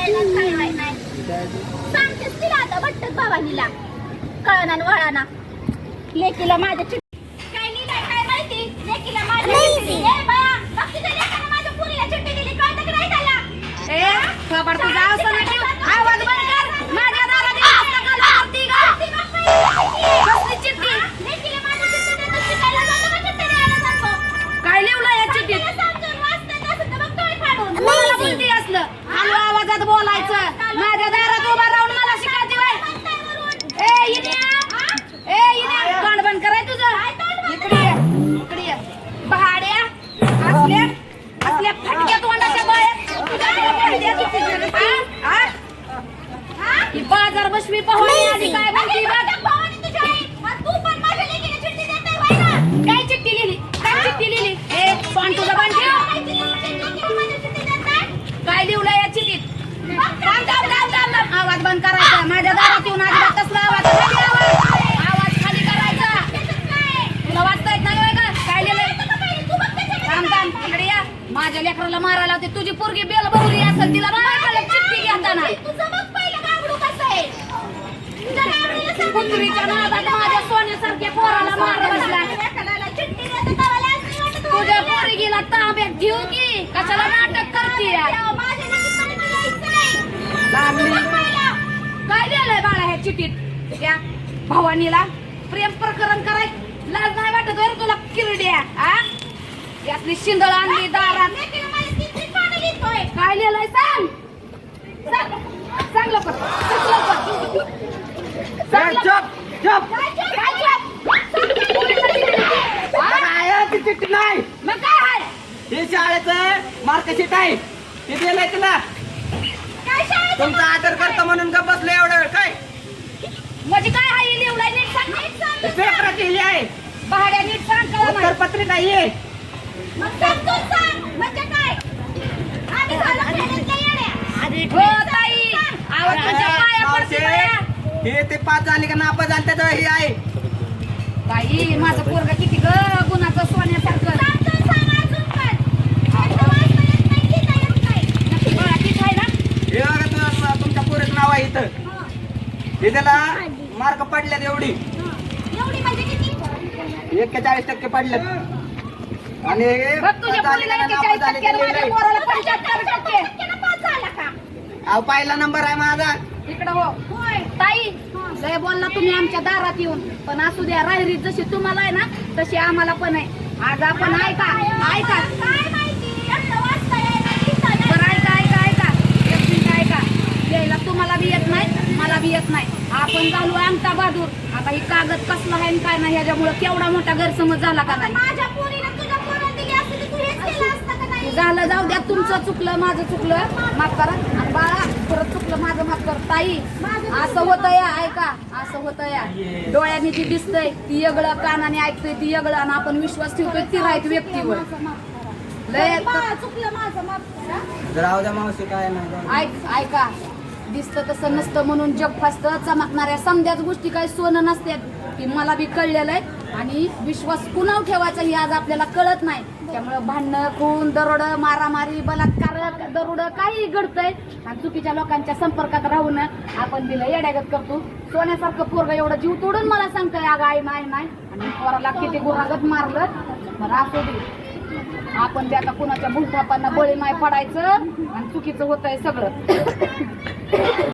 करायला नाही सांगतेच तिला आता भट्टत भावानीला कळना वळाना. लेकीला माझ्या माझ्या लेकीला चिठ्ठी देताय बाई ना. काय चिठ्ठी लिहिली? काय चिठ्ठी लिहिली? ए पण तुझं पण माहिती? काय लिहिलं या चिठ्ठीत थांब, थांब, थांब, थांब, थांब. आवाज बंद करायचा. माझ्या दारात येऊन अजिबात पोरगीला ताब्यात घेऊ की कशाला नाटक करते तुला. काय लिहिलंय बाळा ह्या चिठ्ठीत? त्या भवानीला प्रेम प्रकरण कराय लाज नाही वाटत वर तुला किरड्या आ? यातली शिंदळ आणली दारात. काय लिहिलंय सांग सांग? सांग लवकर सांग लवकर. हे शाळेचं मार्कशीट आहे. दिलंय तुला. तुमचा आदर करतो म्हणून का बसलो एवढा वेळ. काय? म्हणजे काय हाय लिहिलंय? नीट सांग नीट सांग पेपरात लिहिली आहे भाड्या नीट सांग कळलं नाही. उत्तरपत्रिका आहे मग समजून सांग. म्हणजे काय? आम्ही झालो खेड्यातल्या येड्या. हो ताई आवाज तुझ्या पाया पडते बाया. हे ते पाच झाले का नापास झाले त्याचं हे आहे. बाई माझं पोरग किती ग गुणाचं सोन्यासारखं समजून सांग अजून पण. यांचं वाचता येत नाही, लिहिता येत नाही. नक्की बघा किती आहे ना हे बघा तुझं- तुमच्या पोरीचं नाव आहे इथं हं, हे त्याला मार्क पडल्यात एवढी? एक्केचाळीस टक्के पडल्यात. आणि? अहो पहिला नंबर आहे माझा. इकडं हो. ताई लय बोलला तुम्ही आमच्या दारात येऊन. पण असू द्या राहिरीत जशी तुम्हाला आहे ना तशी आम्हाला पण आहे. आज आपण ऐका ऐका काय माहिती? यांचं वाचता येईना, लिहिता येईना. बरं ऐका ऐका ऐका एक मिनिट ऐका यायला तुम्हाला बी येत नाही मला बी येत नाही आपण चालू अंगठा बहादूर आता ही कागद कसला आहे काय नाही ह्याच्यामुळे केवढा मोठा गैरसमज झाला का नाही? माझ्या पोरीला तुझ्या पोराला दिली असती तर तू हेच केलं असतं का नाही? झालं जाऊ द्या तुमचं चुकलं माझं चुकलं. माफ करा. आणि बाळा परत चुकलं माझं माफ कर. ताई असं होतं या ऐका. असं होतं या. डोळ्याने ती दिसतंय ती येगळं कानाने ऐकतोय ती येगळं आणि आपण विश्वास ठेवतोय ती राहत व्यक्तीवर लय चुकलं माझं माफ करा. राहू द्या मावशी काय नाही. ऐक ऐका. दिसतं तसं नसतं म्हणून जग फासतं चमकणाऱ्या समध्याच गोष्टी काही सोनं नसतात की मला बी कळलेलं आहे. आणि विश्वास कुणावर ठेवायचा हे आज आपल्याला कळत नाही. त्यामुळं भांडणं खून दरोड मारामारी बलात्कार दरोड काही घडतंय. आणि चुकीच्या लोकांच्या संपर्कात राहून आपण दिलं येड्यागत करतो. सोन्यासारखं पोरग एवढं जीव तोडून मला सांगतंय अगं आई नाही नाही. आणि पोराला किती गुरागत मारलं. मला असू दे. आपण बी आता कुणाच्या भूलथापांना बळी नाही पडायचं आणि चुकीचं होत आहे सगळं.